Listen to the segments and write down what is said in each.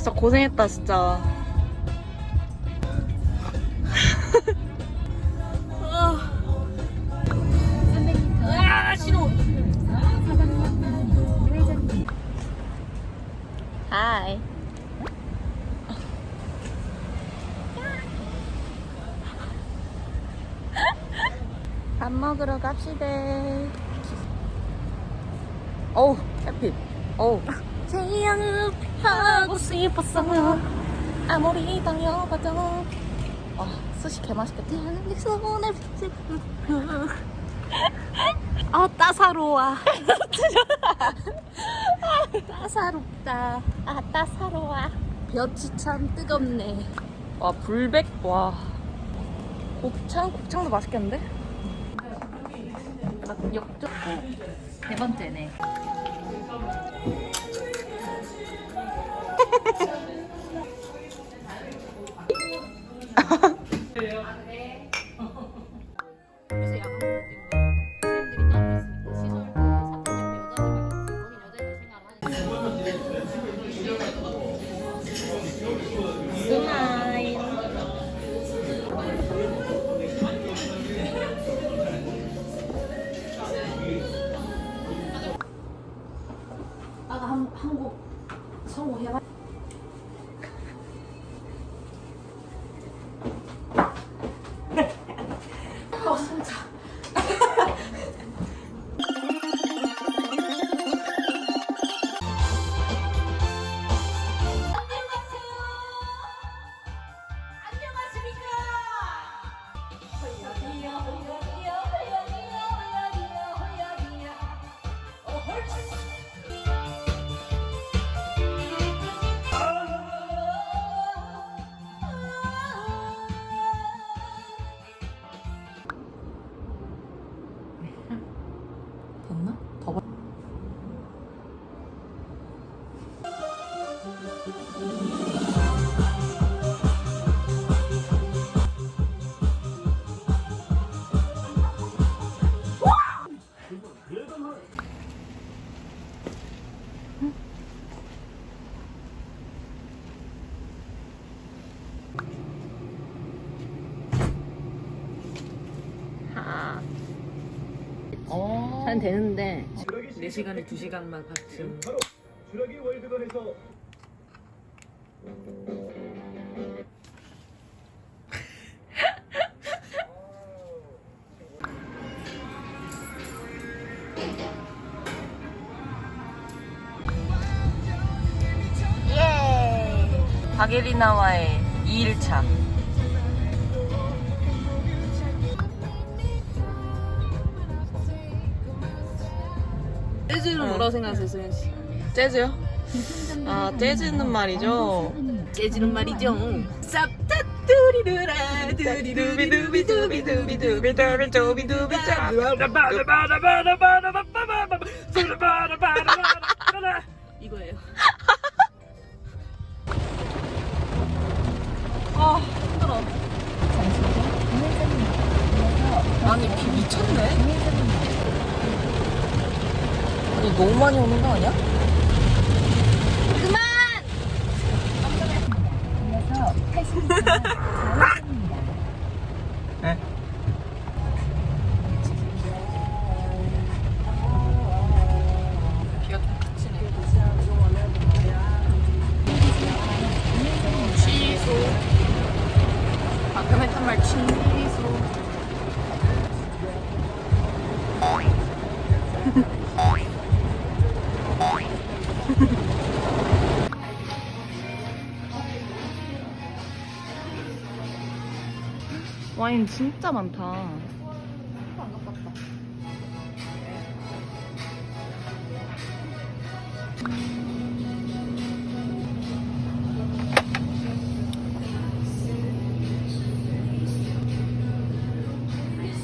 진짜 고생했다 진짜. 아 싫어. 하이. 밥 먹으러 갑시다. 어우, 해피. 어우. 태양을 하고 싶었어. 아무리 달려봐도. 아, 스시 개맛있겠다. 내 손에 빛을 아, 따사로워. 따사롭다. 아, 따사로워. 볕이 참 뜨겁네. 와, 불백, 와. 곱창? 곱창도 맛있겠는데? 역적. 네 번째네. 되는데 4시간에 2시간만 같은 바로 주라기 월드건에서 예! 바게리나와의 2일차. 재즈는 뭐라고 생각하세요, 소연 씨? 재즈요? 아, 재즈는 말이죠. 재즈는 말이죠. 이거예요. 아, 힘들어. 아니, 비 미쳤네? 아니, 너무 많이 오는 거 아니야? 네. 와인 진짜 많다.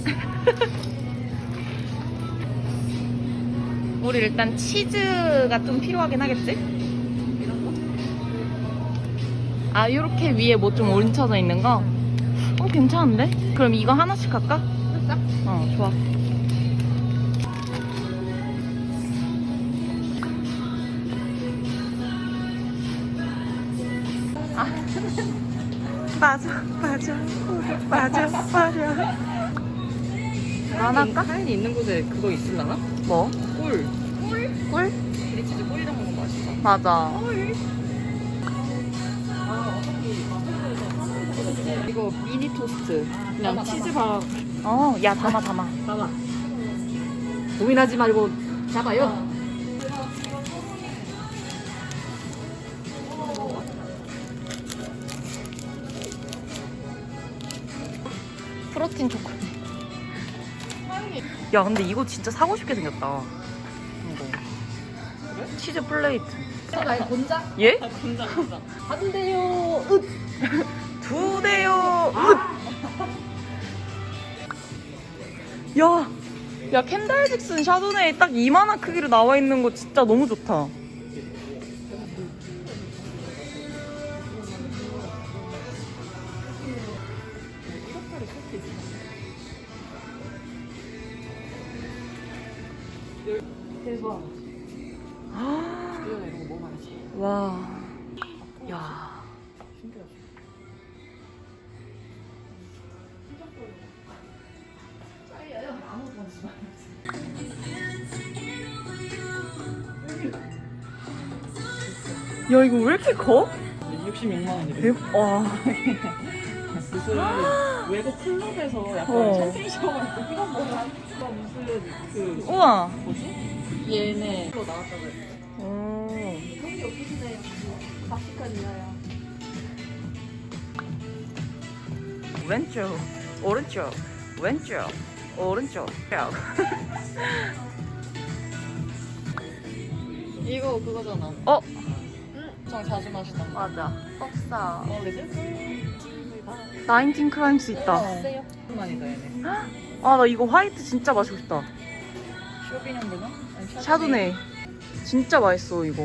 우리 일단 치즈가 좀 필요하긴 하겠지? 아, 요렇게 위에 뭐 좀 얹혀져 있는 거? 어, 괜찮은데? 그럼 이거 하나씩 할까? 진짜? 어, 좋아. 맞아 맞아 맞아 맞아 안 할까? 하연이 있는 곳에 그거 있을라나? 뭐? 꿀. 꿀? 브리치즈 꿀이랑 먹으면 맛있어. 맞아 이거 미니 토스트. 그냥 치즈 바. 어 야 담아 담아 봐봐. 고민하지 말고 잡아요. 프로틴 초콜릿 야 근데 이거 진짜 사고 싶게 생겼다 이거 치즈 플레이트 아니 곤자? 예? 곤자 곤자. 받은대요. 으. 두 대요. 야, 야 캔달 잭슨 샤도네이 딱 이만한 크기로 나와 있는 거 진짜 너무 좋다. 대박. 와, 야 이거 왜 이렇게 커? 66만 원이래. 대박. 와. 무슨 외국 클럽에서 약간 어. 샴페인 샤워 입고 이런 거한 무슨 그 우와. 뭐지? 얘네 로 나왔다고 했어. 오. 여기 없으시네요. 박식한 이하야. 왼쪽, 오른쪽, 왼쪽, 오른쪽. 이거 그거잖아. 어, 전 자주 마시던 거. 맞아. 떡사. 어, 레드? 나인틴 크라임스 있다. 세요? 만이다 얘네. 아, 나 이거 화이트 진짜 마시고 싶다. 쇼비뇽 아니, 샤도네. 진짜 맛있어, 이거.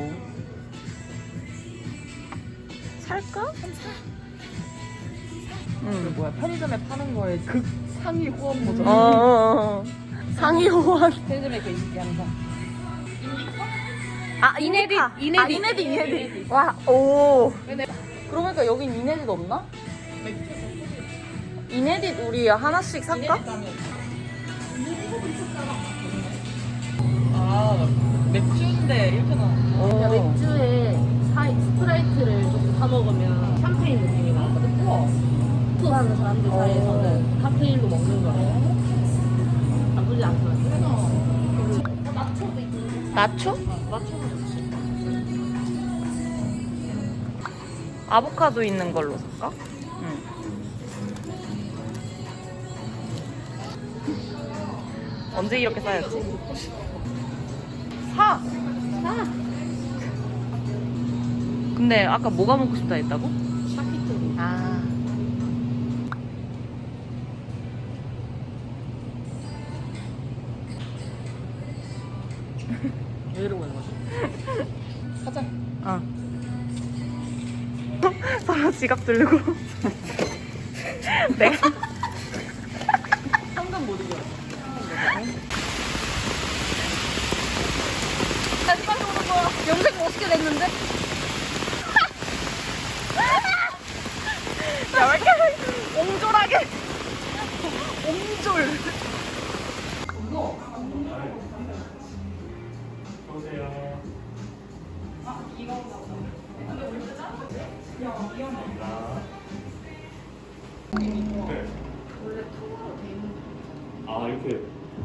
살까? 그 응. 뭐야 편의점에 파는 거에 극 상위 호환 어, 버전. 어, 어. 상위 호환. 편의점에 그 있게 항상. 아, 이네디. 이네디. 아, 이네디, 이네디. 와, 오. 근데 그러고 보니까 여긴 이네디 없나? 이네디 우리 하나씩 살까? 아 맥주인데 이렇게 나. 오. 맥주에 사이, 스프라이트를 조금 사 먹으면 샴페인 느낌이 나거든. 우와. 하는 사람들 사이에서는 카페인로 먹는 거예요. 나쁘지 않더라고요. 나초도 있고. 나초? 나초 아보카도 있는 걸로 살까? 응. 언제 이렇게 쌓였지? 사! 사! 근데 아까 뭐가 먹고 싶다 했다고? 샤키토리. 아. 왜 이러고 있는 거지? 가자. 어. 서로 지갑 들고. 내가 상관 못 이겨. 다시 빨리 오는 거야. 염색 멋있게 됐는데? 야, 왜 이렇게 옹졸하게. 옹졸.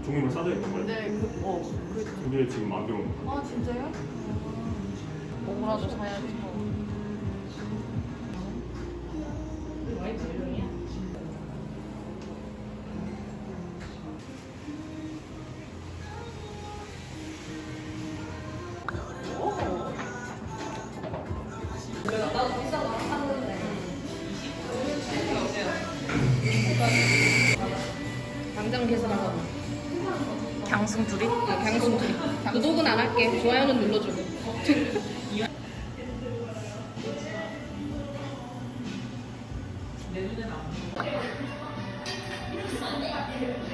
종이로 싸져 있는 거예요? 네, 그, 어, 근데 지금 안 배우는 거예요? 아 진짜요? 뭐라도 사야지. 강수. 구독은 안 할게. 좋아요는 눌러주고. 새끼젓가락이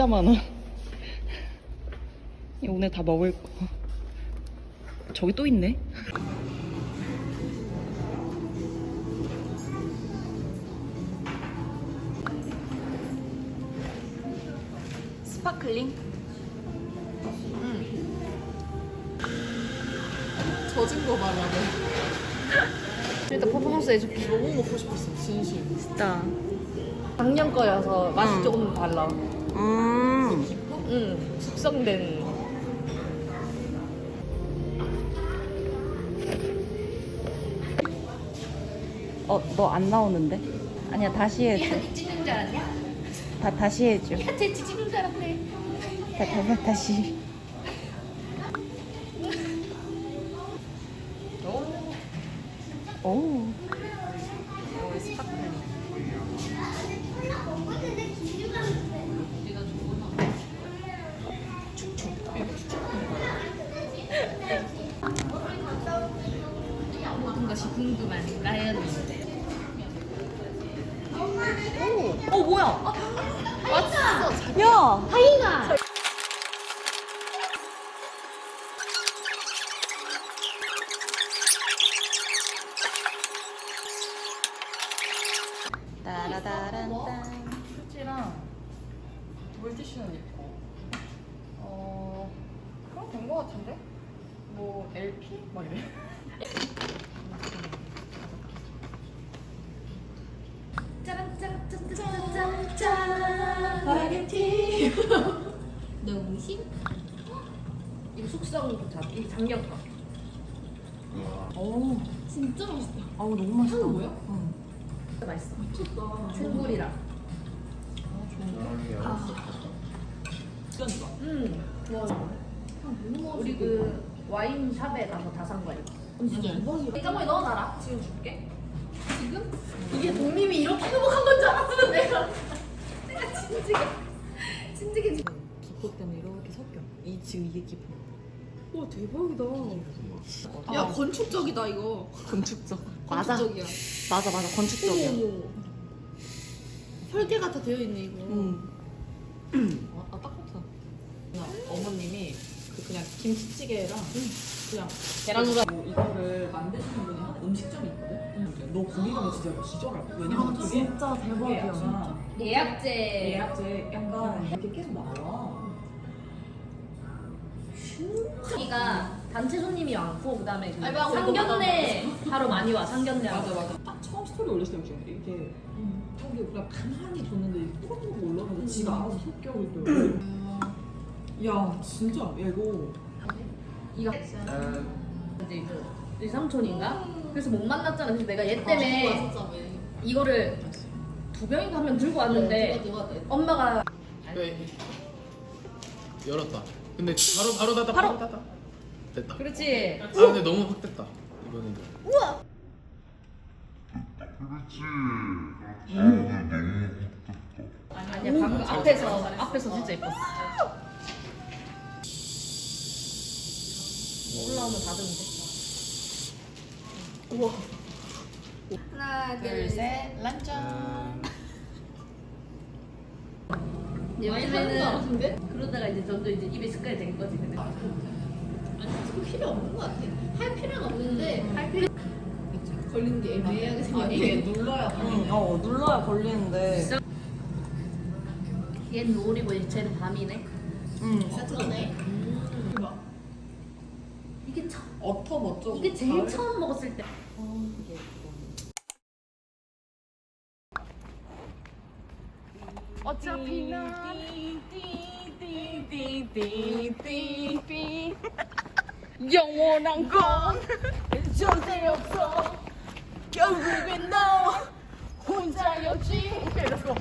진짜 많아. 오늘 다 먹을 거. 저기 또 있네. 스파클링? 젖은 거 말하네. 일단 퍼포먼스 해줄게. 너무 먹고 싶었어, 진심. 진짜. 작년 거여서 맛이 응. 조금 달라. 음. 응, 숙성된. 어, 너 안 나오는데? 아니야, 다시 해줘. 찍는 줄 알았냐? 다, 다시 해줘. 야, 쟤 찍는 줄 알았네. 다, 다, 다, 다시. 오. 모든 것이 궁금한 나연. 어, 뭐야? 맞아! 야! 하이가! 따라다란딴. 휴지랑 물티슈는 있고. 어, 그럼 된 거 같은데? 뭐, LP? 막 이래. 진짜 맛있다 아우, 너무 맛있다. 뭐야? 응. 맛있어 미쳤다 생굴이랑 음 와. 우리 그 와인 샵에 가서 다 산 거야 이거 진짜 대박이야 이장모에 넣어놔라 지금 줄게 지금? 이게 독님이 이렇게 행복한 건 줄 알았으면 내가 내가 진지게 진지게 기포 때문에 이렇게 섞여. 이, 지금 이게 기포. 와, 대박이다. 아, 야, 건축적이다, 이거. 건축적. 맞아. 건축적이야. 맞아, 맞아. 건축적이야. 어머, 설계가 다 되어 있네, 이거. 응. 아, 아, 딱 좋다. 그냥 어머님이 그 그냥 김치찌개랑 그냥 계란 후라 뭐 이거를 만드시는 분이 한 음식점이 있거든. 너 거기 가면 진짜 기절할 거야. 왜냐면 그게 진짜 대박이야. 진짜. 예약제. 예약제 약간 이렇게 계속 나와. 여기가 단체 손님이 많고 그다음에 그 알바하고 상견례 하러 많이 와 상견례 하러. 맞아 맞아. 딱 처음 스토리 올렸을 때 이렇게 이게 저기 그냥 가만히 뒀는데 또르르 올라가서 지가 알아서 섞여 있더라고. 야 진짜 야 이거 이거 이제 그 의삼촌인가? 그래서 못 만났잖아. 그래서 내가 얘 때문에 이거를 두 병인가 한병 들고 왔는데 엄마가 네. 열었다. 근데 바로 바로 닫아 바로 닫아. 됐다. 그렇지. 아 근데 너무 확 됐다. 이거는 좀. 아니야 방금 앞에서 앞에서 진짜 예뻤어. 올라오면 닫으면 돼. 하나 둘, 셋, 란짠. 요즘에는 그러다가 이제 점점 이제 입에 습관이 된 거지. 근데. 아니, 필요 없는 것 같아. 할 필요는 없는데, 할 필요. 걸리는 게 애매하게 생겼네. 이게 눌러야 응, 어, 눌러야 걸리는데. 얘는 이제 쟤는 밤이네. 응. 세트네. 이게 처, 멋져. 이게 제일 처음 먹었을 때. 어차피 난 영원한 건 절대 없어 결국엔 너 혼자였지 없어